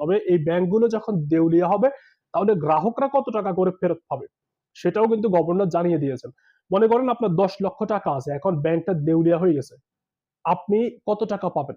তবে এই ব্যাংকগুলো যখন দেউলিয়া হবে, তাহলে গ্রাহকরা কত টাকা করে ফেরত পাবে? সেটাও কিন্তু গভর্নর জানিয়ে দিয়েছেন। মনে করেন আপনার দশ লক্ষ টাকা আছে, এখন ব্যাংকটা দেউলিয়া হয়ে গেছে। আপনি কত টাকা পাবেন?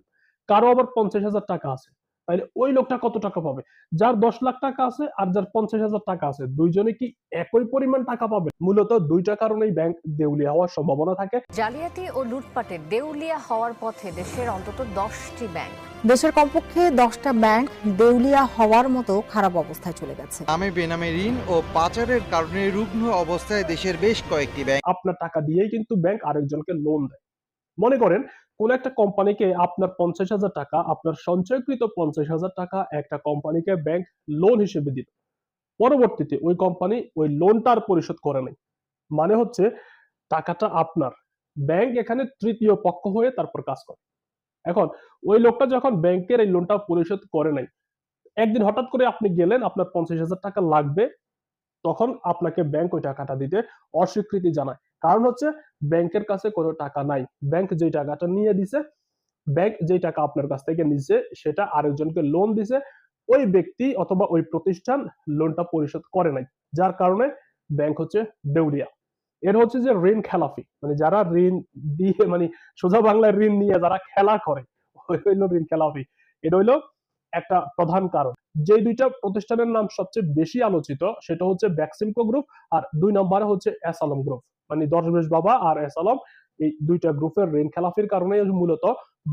কারও আবার পঞ্চাশ হাজার টাকা আছে। তাহলে ওই লোকটা কত টাকা পাবে? যার দশ লাখ টাকা আছে আর যার পঞ্চাশ হাজার টাকা আছে দুইজনে কি একই পরিমাণ টাকা পাবে? মূলত দুইটা কারণেই ব্যাংক দেউলিয়া হওয়ার সম্ভাবনা থাকে। জালিয়াতি ও লুটপাটে দেউলিয়া হওয়ার পথে দেশের অন্তত দশটি ব্যাংক দেশের কমপক্ষে দশটা ব্যাংক দেউলিয়া হওয়ার মতো খারাপ অবস্থায় চলে গেছে। নামে বেনামে ঋণ ও পাচারের কারণে রুগ্ন অবস্থায় দেশের বেশ কয়েকটি ব্যাংক আপনার টাকা দিয়েই কিন্তু ব্যাংক আরেকজনকে লোন দেয়। মনে করেন, কোন একটা কোম্পানিকে আপনার পঞ্চাশ হাজার টাকা, আপনার সঞ্চয়কৃত পঞ্চাশ হাজার টাকা একটা কোম্পানিকে ব্যাংক লোন হিসেবে দিল পরবর্তীতে ওই কোম্পানি ওই লোনটা আর পরিশোধ করে নাই। মানে হচ্ছে টাকাটা আপনার। ব্যাংক এখানে তৃতীয় পক্ষ হয়ে তারপর কাজ করে। এখন ওই লোকটা যখন ব্যাংকের এই লোনটা পরিশোধ করে নাই, একদিন হঠাৎ করে আপনি গেলেন, আপনার পঞ্চাশ হাজার টাকা লাগবে তখন আপনাকে ব্যাংক ওই টাকাটা দিতে অস্বীকৃতি জানায়। কারণ হচ্ছে ব্যাংকের কাছে কোনো টাকা নাই। ব্যাংক যেই টাকাটা নিয়ে দিছে, ব্যাংক যেই টাকা আপনার কাছ থেকে নিছে, সেটা আরেকজনকে লোন দিছে, ওই ব্যক্তি অথবা ওই প্রতিষ্ঠান লোনটা পরিশোধ করে নাই। যার কারণে ব্যাংক হচ্ছে দেউলিয়া। এর হচ্ছে যে ঋণ খেলাফি। মানে যারা ঋণ দিয়ে মানে সোজা বাংলায় ঋণ নিয়ে যারা খেলা করে, ওই হইল ঋণ খেলাফি। এটা হইল একটা প্রধান কারণ। যে দুইটা প্রতিষ্ঠানের নাম সবচেয়ে বেশি আলোচিত, সেটা হচ্ছে ব্যাকসিমকো গ্রুপ আর দুই নম্বরে হচ্ছে এস আলম গ্রুপ। মানে দশবেশ বাবা আর এস আলম, এই দুইটা গ্রুপের ঋণ খেলাফির কারণে মূলত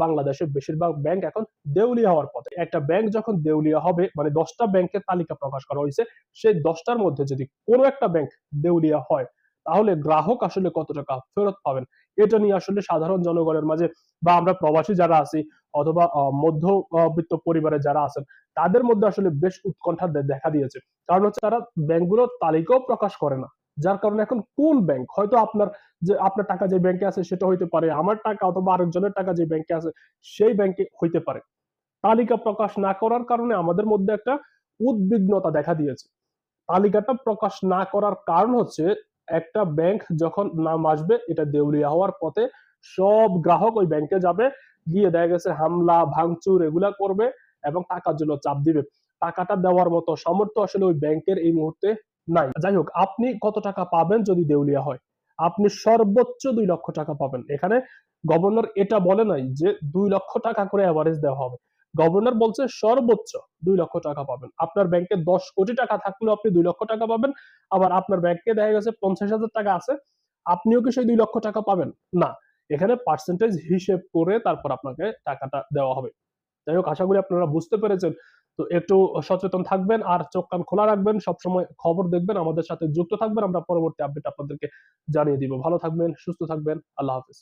বাংলাদেশের বেশিরভাগ ব্যাংক এখন দেউলিয়া হওয়ার পথে। একটা ব্যাংক যখন দেউলিয়া হবে মানে দশটা ব্যাংকের তালিকা প্রকাশ করা হয়েছে, সেই দশটার মধ্যে যদি কোনো একটা ব্যাংক দেউলিয়া হয় তাহলে গ্রাহক আসলে কত টাকা ফেরত পাবেন? এটা নিয়ে আসলে সাধারণ জনগণের মাঝে বা আমরা প্রবাসী যারা আছি অথবা মধ্যবিত্ত পরিবারে যারা আছেন, তাদের মধ্যে আসলে বেশ উৎকণ্ঠা দেখা দিয়েছে। কারণ হচ্ছে তারা ব্যাংকগুলোর তালিকাও প্রকাশ করে না। যার কারণে এখন কোন ব্যাংক? হয়তো আপনার যে, আপনার টাকা যে ব্যাংকে আছে সেটা হইতে পারে, আমার টাকা অথবা আরেকজনের টাকা যে ব্যাংকে আছে সেই ব্যাংকে হইতে পারে। তালিকা প্রকাশ না করার কারণে আমাদের মধ্যে একটা উদ্বিগ্নতা দেখা দিয়েছে। তালিকাটা প্রকাশ না করার কারণ হচ্ছে একটা ব্যাংক যখন নাম আসবে, এটা দেউলিয়া হওয়ার পথে সব গ্রাহক ওই ব্যাংকে যাবে, গিয়ে দেখা গেছে হামলা, ভাঙচুর এগুলা করবে এবং টাকার জন্য চাপ দিবে। টাকাটা দেওয়ার মতো সামর্থ্য আসলে ওই ব্যাংকের এই মুহূর্তে নাই। যাই হোক, আপনি কত টাকা পাবেন যদি দেউলিয়া হয়? আপনি সর্বোচ্চ দুই লক্ষ টাকা পাবেন। এখানে গভর্নর এটা বলে নাই যে দুই লক্ষ টাকা করে অ্যাভারেজ দেওয়া হবে। গভর্নর বলছে সর্বোচ্চ দুই লক্ষ টাকা পাবেন। আপনার ব্যাংকে দশ কোটি টাকা থাকলেও আপনি দুই লক্ষ টাকা পাবেন। আবার আপনার ব্যাংকে দেখা গেছে পঞ্চাশ হাজার টাকা আছে। আপনিও কি সেই দুই লক্ষ টাকা পাবেন? না। এখানে পার্সেন্টেজ হিসেব করে তারপর আপনাকে টাকাটা দেওয়া হবে। যাই হোক, আশা করি আপনারা বুঝতে পেরেছেন। তো একটু সচেতন থাকবেন আর চোখ কান খোলা রাখবেন। সবসময় খবর দেখবেন, আমাদের সাথে যুক্ত থাকবেন। আমরা পরবর্তী আপডেট আপনাদেরকে জানিয়ে দিব। ভালো থাকবেন, সুস্থ থাকবেন। আল্লাহ হাফিজ।